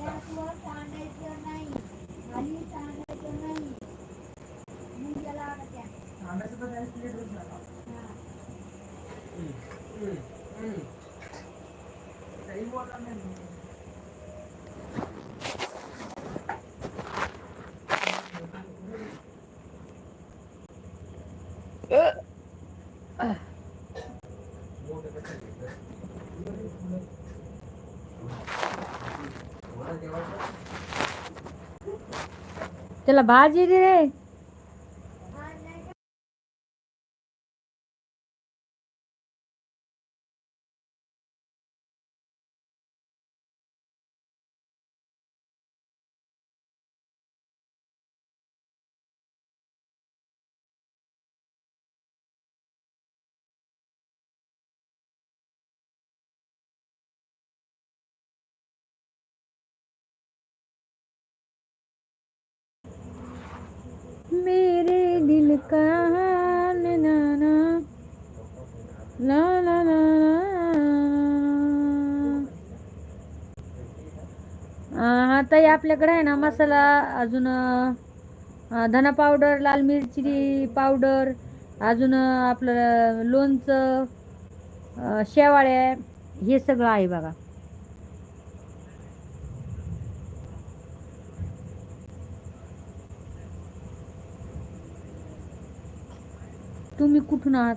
బ్యాంకులో సాండ్రైజ్ ఉన్నాయి. అన్ని సాండ్రైజ్ ఉన్నాయి ముందు ఎలా त्याला भाजी दे रे. मेरे दिल का हाल ना ना ला ला ला आता आपल्याकडे आहे ना मसाला अजून धना पावडर लाल मिरची पावडर अजून आपलं लोणचं शेवाळ्या हे सगळं आहे बघा. तुम्ही कुठून आहात?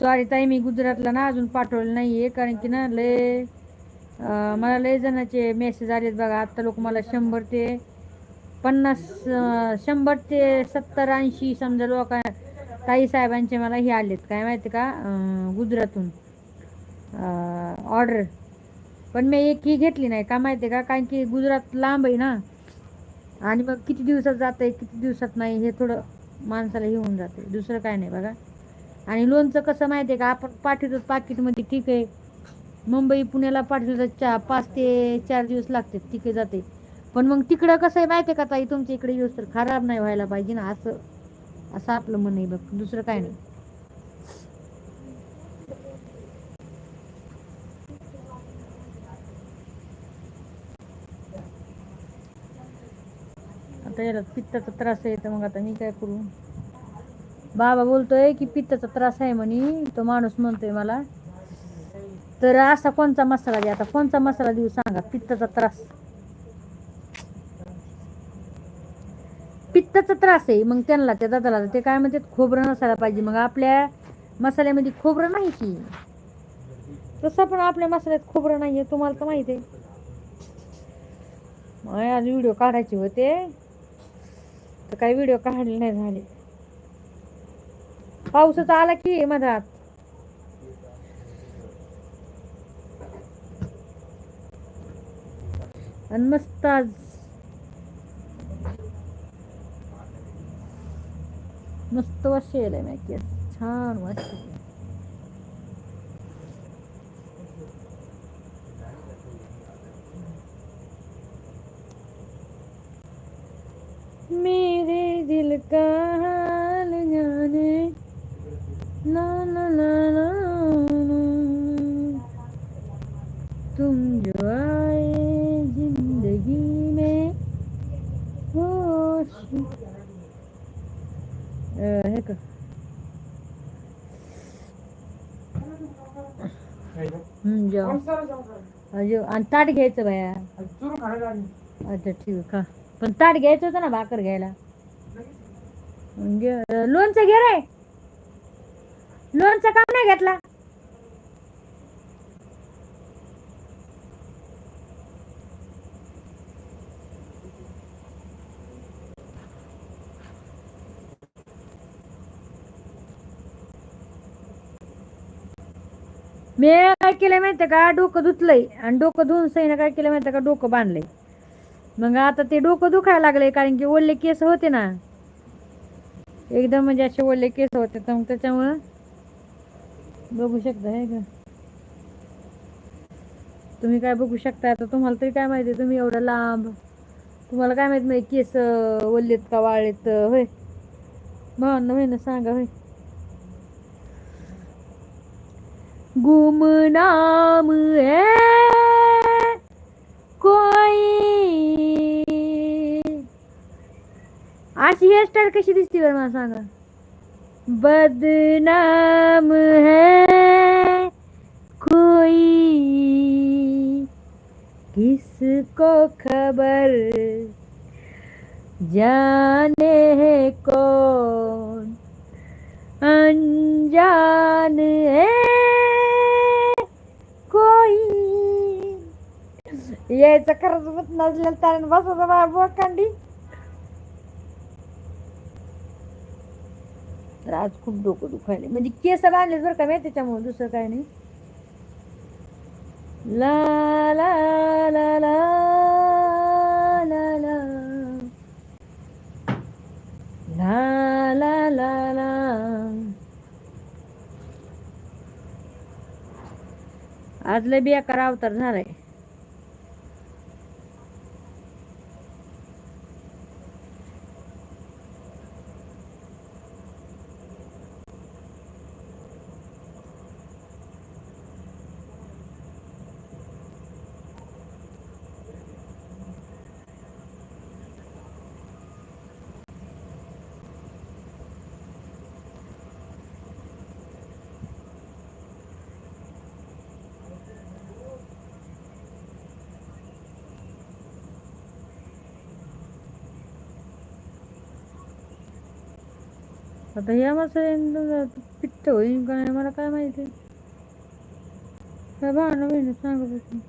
सॉरी ताई मी गुजरातला ना अजून पाठवलं नाहीये कारण की ना लय मला लय जणांचे मेसेज आलेत बघा. आत्ता लोक मला शंभर ते पन्नास शंभर ते सत्तर ऐंशी समजा लोक ताई साहेबांचे मला हे आलेत. काय माहिती का? गुजरातून. ऑर्डर पण मी एक ही घेतली नाही. का माहिती का? कारण की गुजरात लांब आहे ना. आणि मग किती दिवसात जात आहे किती दिवसात नाही हे थोडं माणसाला हे होऊन जाते दुसरं काय नाही बघा. आणि लोणचं कसं माहिती आहे का? आपण पाठवतो पाकिटमध्ये ठीक आहे. मुंबई पुण्याला पाठवतो तर चा पाच ते चार दिवस लागते ठीक आहे जाते. पण मग तिकडं कसं आहे माहिती आहे का ताई? तुमच्या इकडे येऊस तर खराब नाही व्हायला पाहिजे ना असं असं आपलं मन आहे बघ. दुसरं काय नाही. आता याला पित्ताचा त्रास आहे तर मग आता मी काय करू? बाबा बोलतोय की पित्ताचा त्रास आहे म्हणे तो माणूस म्हणतोय मला. तर असा कोणचा मसाला द्या? आता कोणचा मसाला देऊ सांगा? पित्ताचा त्रास. पित्ताचा त्रास आहे. मग त्यांना त्या दादाला ते काय म्हणतात? खोबरं नसायला पाहिजे. मग आपल्या मसाल्यामध्ये खोबरं नाही की. तसं पण आपल्या मसाल्यात खोबरं नाही आहे तुम्हाला तर माहिती आहे. मग आज व्हिडिओ काढायचे होते. तर काही व्हिडिओ काढले नाही झाले. पाऊसच आला की मधात. आणि मस्त आज. मस्त वाशेल आहे माहिती छान वाटत मेरे दिल का हाल जाने ला ला ला ला। तुम जो आए जिंदगी में होश हे का. जेव आणि ताट घ्यायचं बाया अच्छा ठीक आहे खा पण ताट घ्यायचं होतं ना भाकर घ्यायला म्हणजे, लोनचं लोणचं घे रे. लोणचं काम नाही घेतला? मी काय केलं माहितीये का? डोकं धुतलंय. आणि डोकं धुवून सईनं काय केलं माहितीये का? डोकं बांधलंय. मग आता ते डोकं दुखायला लागले कारण की ओले केस होते ना एकदम म्हणजे असे ओले केस होते तर मग त्याच्यामुळं बघू शकता हे का? तुम्ही काय बघू शकता आता तुम्हाला तरी काय माहिती तुम्ही एवढं लांब तुम्हाला काय माहिती नाही म्हणजे केस ओलेत का वाळलेत होय? भावांना ना सांगा होय? गुमनाम अशी हेअरस्टाईल कशी दिसते बरं मला सांगा. बदनाम है कोई. किसको खबर? जाने है कौन? अनजान है कोई. यायचं खरंच मत नसलेलं तर बसायचं बाबा बोकांडी. तर आज खूप डोकं दुखायले म्हणजे केस बांधलेत बरं का मी त्याच्यामुळे दुसरं काय नाही. ला ला ला ला. ला ला ला ला. आज लय बेकार अवतार झालाय. आता या मसाल्या पिठ्ठ होईल का नाही मला काय माहिती. काय भावना बहिणी सांगत होती.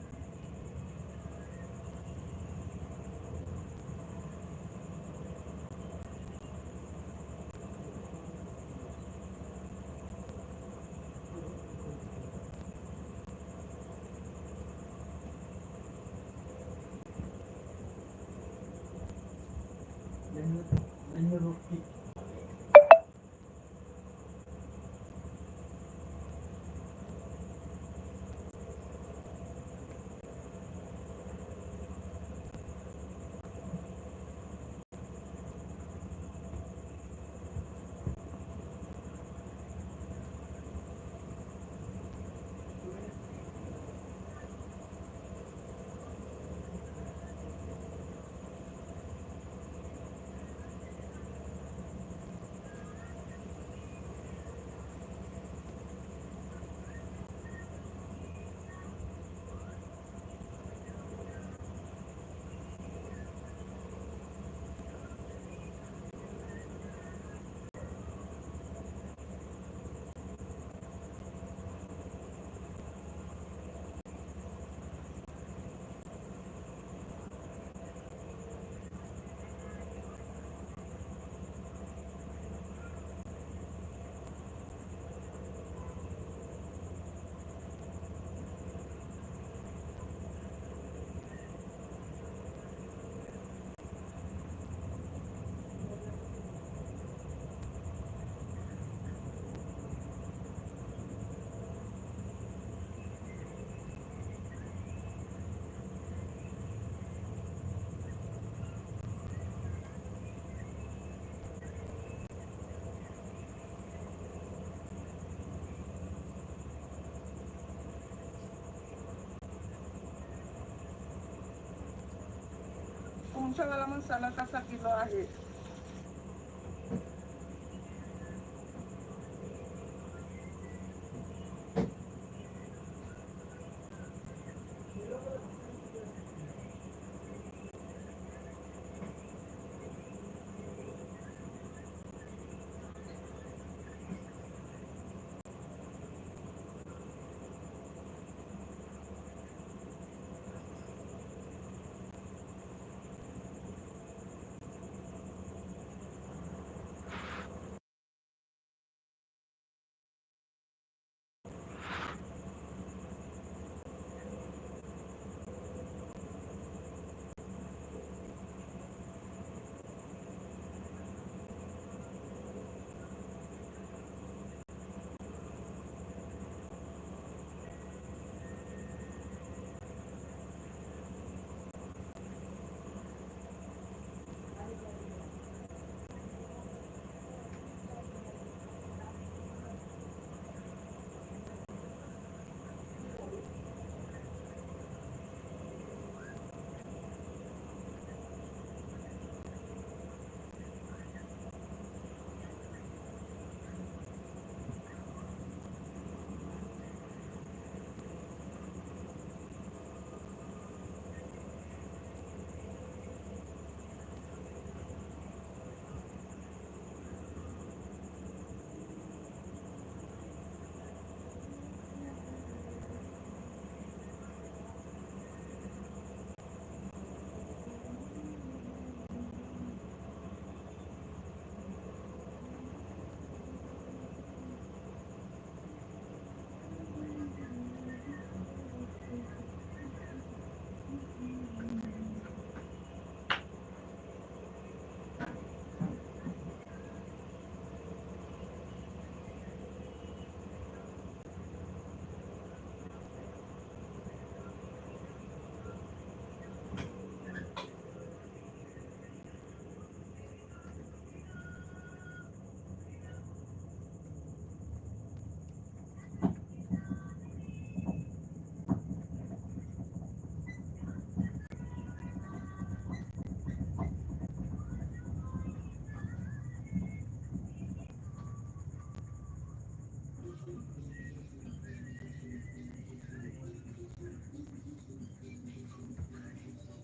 kung sa lalamon sa lata sa ahi.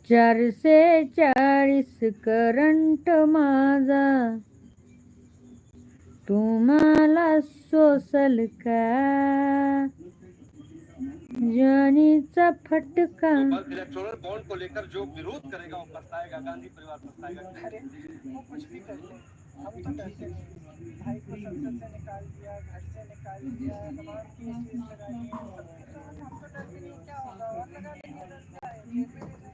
चारशे चाळीस करंट माझा। तुम्हाला सोसल का? जानीचा फटका। इलेक्टोरल बॉन्ड को लेकर जो विरोध करेगा वो पछताएगा गांधी परिवार पछताएगा। अरे वो कुछ भी कर ले। हम तो डरते नहीं भाई को संसद से निकाल दिया घर से निकाल दिया तमाम केस लगा दिए हम तो डरते नहीं क्या होगा? और लगा देंगे दस कि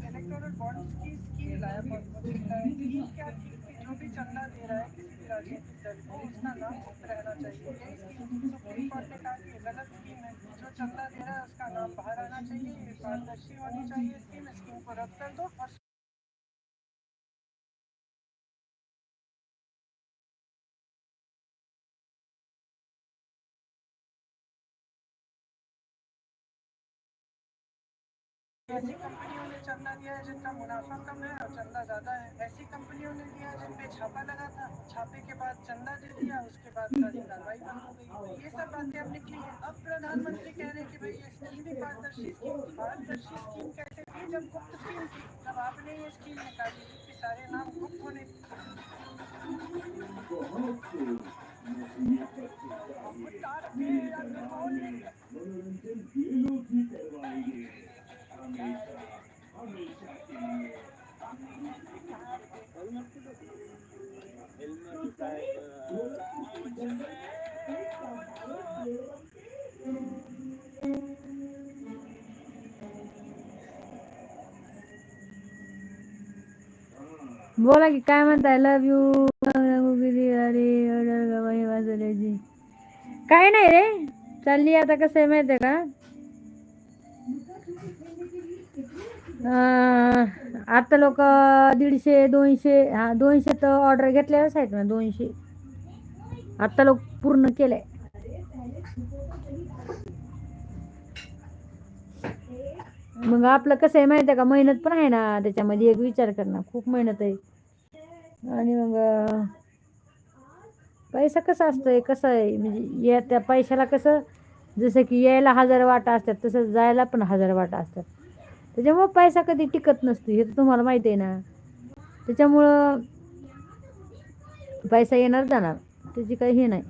इलेक्टोरल बॉन्ड्स की स्कीम जो भी चंदा दे रहा है किसी भी राजनीतिक दल को उसका नाम रहना चाहिए जो चंदा दे रहा है उसका नाम बाहर आना चाहिए पारदर्शी होनी चाहिए स्कीम स्कीम को रद्द कर दो ऐसी कंपनियों ने चंदा दिया है जिनका मुनाफा कम है और चंदा ज़्यादा है। ऐसी कंपनियों ने दिया जिन पे छापा लगा था। छापे के बाद चंदा दे दिया, उसके बाद सारी कार्रवाई बंद हो गई। ये सब बातें अब निकली है। अब प्रधानमंत्री कह रहे हैं कि भाई, ये स्कीम भी पारदर्शी स्कीम थी। पारदर्शी स्कीम कैसे थी जब गुप्त स्कीम थी, तब आपने ये स्कीम निकाली कि सारे नाम गुप्त होने तार पे अनमोल बोला की काय म्हणताय? लव यू अरे काय नाही रे. चालली आता कसं आहे माहितीये का? आता लोक दीडशे दोनशे हा दोनशे तर ऑर्डर घेतल्यावरच आहेत ना दोनशे. आता लोक पूर्ण केलंय. मग आपलं कसं आहे माहिती आहे का? मेहनत पण आहे ना त्याच्यामध्ये. एक विचार करणार खूप मेहनत आहे. आणि मग पैसा कसा असतोय? कसं आहे? म्हणजे या त्या पैशाला कसं? जसं की यायला हजार वाटा असतात तसं जायला पण हजार वाटा असतात. त्याच्यामुळं पैसा कधी टिकत नसतो हे तर तुम्हाला माहिती आहे ना. त्याच्यामुळं पैसा येणार जाणार त्याची काही हे नाही.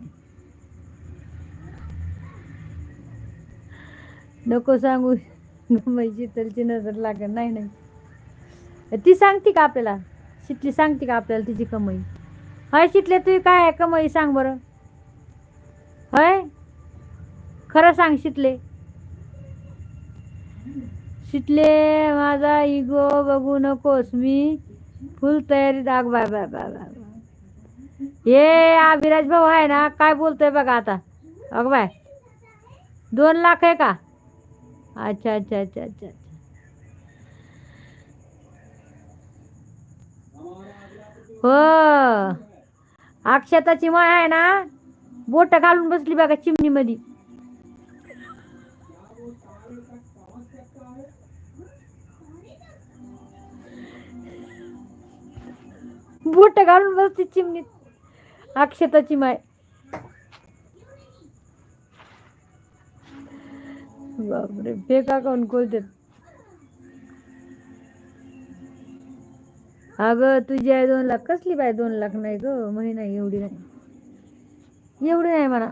नको सांगू गमाई शीतलची नजर लागेल. नाही नाही. ती सांगते का आपल्याला? शिटली सांगते का आपल्याला तिची कमाई? हय शितले तुझी काय आहे कमाई सांग बरं. हय? खरं सांग शितले. शितले माझा इगो बघू नकोस मी फुल तयारीत आग bye bye bye bye bye. हे अभिराज भाऊ आहे ना काय बोलतोय बघा आता. अग बाय. दोन लाख आहे का? अच्छा अच्छा अच्छा अच्छा अच्छा. हो. अक्षताची माय आहे ना बोट घालून बसली बघा चिमणीमध्ये. बोट घालून बसते चिमणीत. अक्षताची माय. बापरे फेका काऊन कोलतात अगं तुझी आहे दोन लाख कसली बाय दोन लाख नाही ग? महिना एवढी नाही. एवढी नाही म्हणा.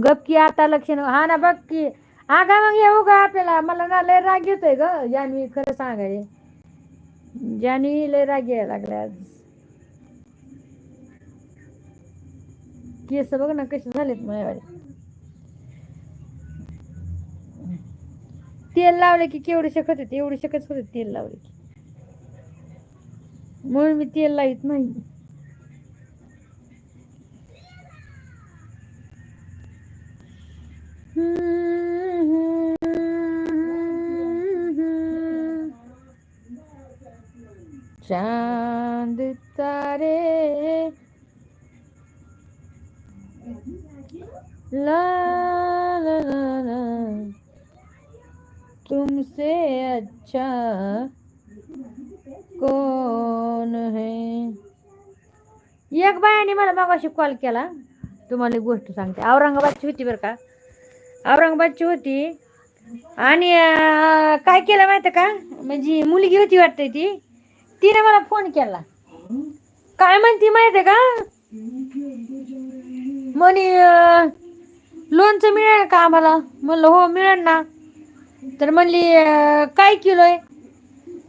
गप की आता लक्ष हा ना बघ की. अगं मग येऊ का आपल्याला मला ना लय राग येतोय ग जानवी खरं सांगाय जानवी लय राग यायला लागल्या केस बघ ना कसे झालेत माझ्यावाले. तेल लावले की केवढे शकत होते एवढे शकत होते तेल लावले की. म्हणून मी तेल लावित नाही. हम्म. चांद तारे। ला ला ला ला। तुमसे अच्छा कोण है? एक बायाने मला मागाशी कॉल केला. तुम्हाला एक गोष्ट सांगते. औरंगाबादची होती बरं का? औरंगाबादची होती. आणि काय केलं माहिती का? म्हणजे मुलगी होती वाटते ती. तिने मला फोन केला. काय म्हणती माहिती का? म्हणे अं, लोणचं मिळेल का आम्हाला? म्हणलं हो मिळेल ना. तर म्हणली काय किलो आहे?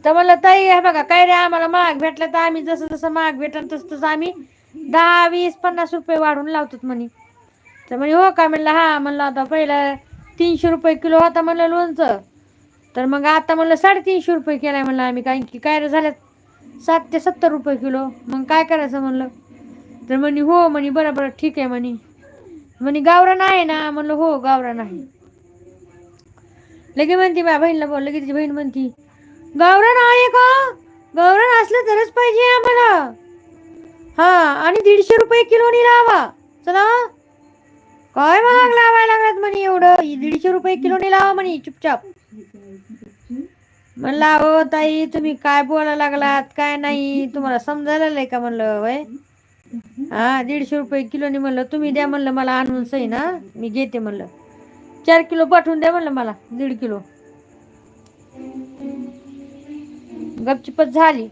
तर म्हणलं ताई हे बघा काय रे आम्हाला महाग भेटलं तर आम्ही जसं जसं महाग भेटल तसं तसं आम्ही दहा वीस पन्नास रुपये वाढून लावतो म्हणे. तर म्हणे हो का? म्हणलं हा. म्हणलं आता पहिलं तीनशे रुपये किलो होता म्हणलं लोणचं. तर मग आता म्हणलं साडेतीनशे रुपये केलाय म्हणलं आम्ही कारण की काय रे झाल्यात साठ ते सत्तर रुपये किलो. मग काय करायचं म्हणलं? तर म्हणे हो म्हणे बरं बरं ठीक आहे म्हणे. म्हणे गावरान आहे ना. म्हणलं हो गावरान आहे लगे म्हणती माझ्या बहिणीला बोल लगे तिची बहीण म्हणती गावरान आहे का? गावरान असलं तरच पाहिजे आम्हाला. हा आणि दीडशे रुपये किलोनी लावा. चला काय महाग लावायला लागलात म्हणे एवढं. दीडशे रुपये किलोनी लावा म्हणे चुपचाप. म्हणलं अहो ताई तुम्ही काय बोलायला लागलात? काय नाही? तुम्हाला समजायला लागलंय का? म्हणलं वय. हा दीडशे रुपये किलोनी म्हणलं तुम्ही द्या म्हणलं मला आणून सही ना मी घेते म्हणलं. चार किलो पाठवून द्या म्हणलं मला दीड किलो. गपचिपत झाली.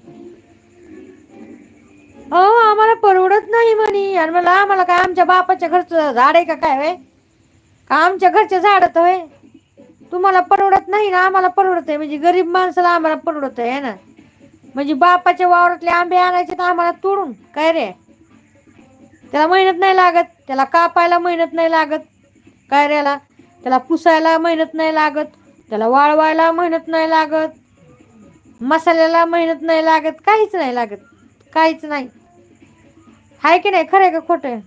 अहो आम्हाला परवडत नाही म्हणे. आणि मला आम्हाला काय आमच्या बापाच्या घरचं झाड आहे का काय वय? का आमच्या घरचे झाड तर होय तुम्हाला परवडत नाही ना आम्हाला परवडत आहे म्हणजे गरीब माणसाला आम्हाला परवडत आहे ना? म्हणजे बापाच्या वावरातले आंबे आणायचे तर आम्हाला तोडून काय रे? त्याला मेहनत नाही लागत त्याला कापायला मेहनत नाही लागत काय रेला त्याला पुसायला मेहनत नाही लागत त्याला वाळवायला मेहनत नाही लागत मसाल्याला मेहनत नाही लागत काहीच नाही लागत काहीच नाही. हाय की नाही? खरं आहे का खोटं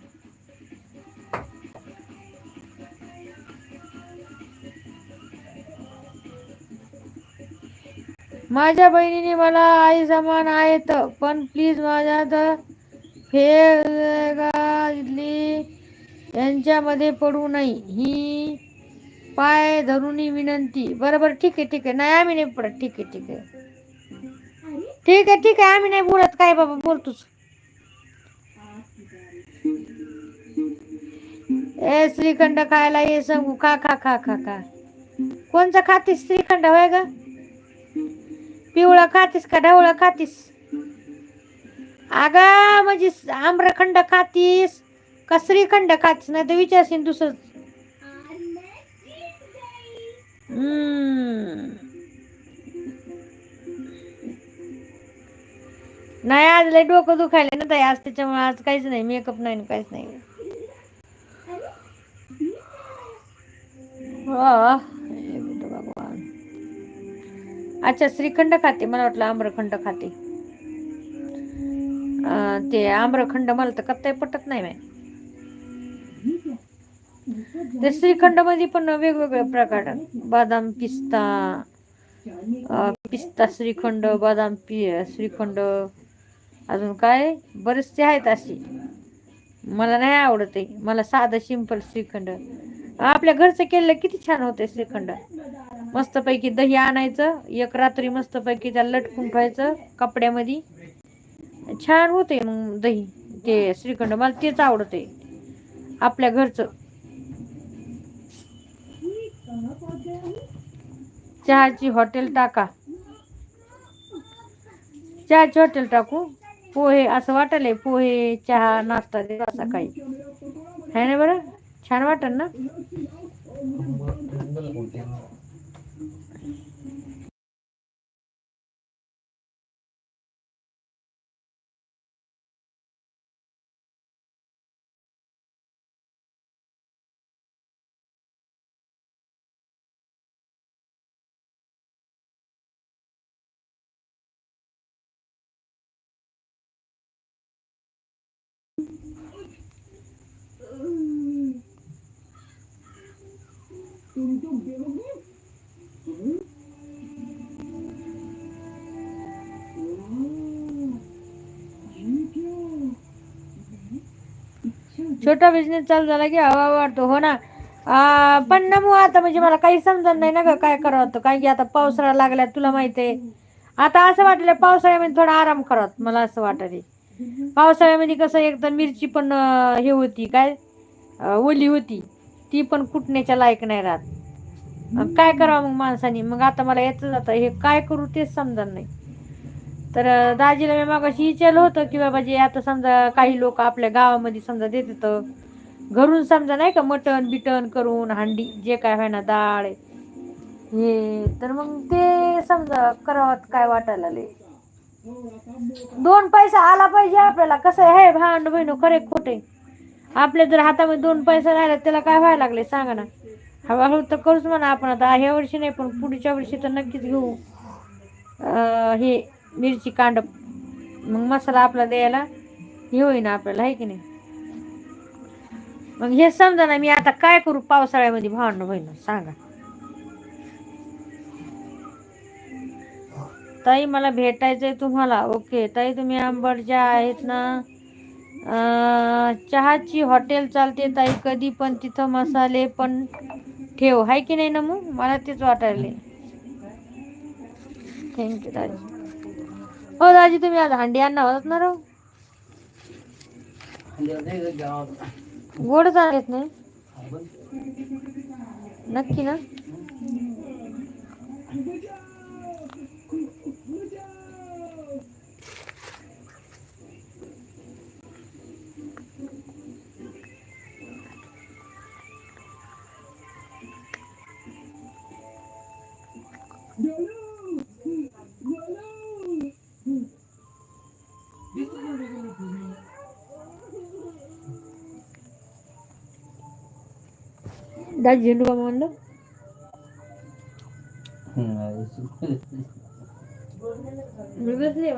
माझ्या बहिणीने मला आई समान आहेत पण प्लीज माझ्या तर फेगाली यांच्यामध्ये पडू नाही ही पाय धरून विनंती. बरोबर ठीक आहे ठीक आहे. नाही आम्ही नाही पडत ठीक आहे ठीक आहे. ठीक आहे ठीक आहे. आम्ही नाही बोलत. काय बाबा बोलतोच ए श्रीखंड खायला ये सांगू. खा खा खा खा खा. कोणचं खाते श्रीखंड होय ग? पिवळा खातीस का ढवळा खातीस? अगं म्हणजे आम्रखंड खातीस का श्रीखंड खातीस नाही तर विचारशील दुसरं. नाही आज लय डोकं दुखायला ना ताई आज त्याच्यामुळे आज काहीच नाही मेकअप नाही काहीच नाही. हो. अच्छा श्रीखंड खाते मला वाटलं आम्रखंड खाते. ते आम्रखंड मला तर कत्ताही पटत नाही ते श्रीखंडमध्ये पण वेगवेगळे प्रकार बदाम पिस्ता पिस्ता श्रीखंड बदाम पि श्रीखंड अजून काय बरेचसे आहेत अशी मला नाही आवडत आहे. मला साधं सिंपल श्रीखंड. आपल्या घरचं केलेलं किती छान होते श्रीखंड. मस्तपैकी दही आणायचं एक रात्री मस्तपैकी त्याला लटकून ठेवायचं कपड्यामध्ये. छान होते मग दही ते श्रीखंड. मला तेच आवडते आपल्या घरचं. चहाची हॉटेल टाका. चहाची हॉटेल टाकू. पोहे असं वाटलंय पोहे चहा नाश्ता दे सकाळी. आहे ना बरं? छान वाटल ना. Thank you. छोटा बिझनेस चालू झाला की हवा वाढतो हो ना? पण ना मग आता म्हणजे मला काही समजत नाही ना काय करावं तर कारण की आता पावसाळा लागला तुला माहिती आहे. आता असं वाटलं पावसाळ्यामध्ये थोडा आराम करावं मला असं वाटत पावसाळ्यामध्ये कसं एकदा मिरची पण हे होती काय? ओली होती. ती पण कुटण्याच्या लायक नाही राहत. काय करावं मग माणसाने? मग आता मला याच आता हे काय करू तेच समजत नाही. तर दाजीला मी मागाशी विचारलं होतं की बाबा जे आता समजा काही लोक आपल्या गावामध्ये समजा देतात घरून समजा नाही का मटण बिटन करून हांडी जे काय आहे ना डाळ हे तर मग ते समजा करावं काय वाटायला दोन पैसा आला पाहिजे आपल्याला. कसं आहे भांड बहिण खरे खोटे आपल्या जर हातामध्ये दोन पैसा राहिला त्याला काय व्हायला लागले सांगा ना. हळूहळू तर करूच म्हणा आपण आता ह्या वर्षी नाही पण पुढच्या वर्षी तर नक्कीच घेऊ. हे मिरची कांड मग मसाला आपला द्यायला हे होईन आपल्याला आहे की नाही? मग हे समजा ना मी आता काय करू पावसाळ्यामध्ये भावांना बहिण सांगा. ताई मला भेटायचंय तुम्हाला. ओके ताई तुम्ही आंबडच्या आहेत ना चहाची हॉटेल चालते ताई कधी पण तिथं मसाले पण ठेव. हाय की नाही ना मग मला तेच वाटायले थँक्यू ताई. हो दाजी तुम्ही आज हांडी आणणार होतात ना राव गोड चालत नाही? नक्की ना? दाजी झेंडू का म्हणलं मी बसले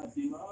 Fatima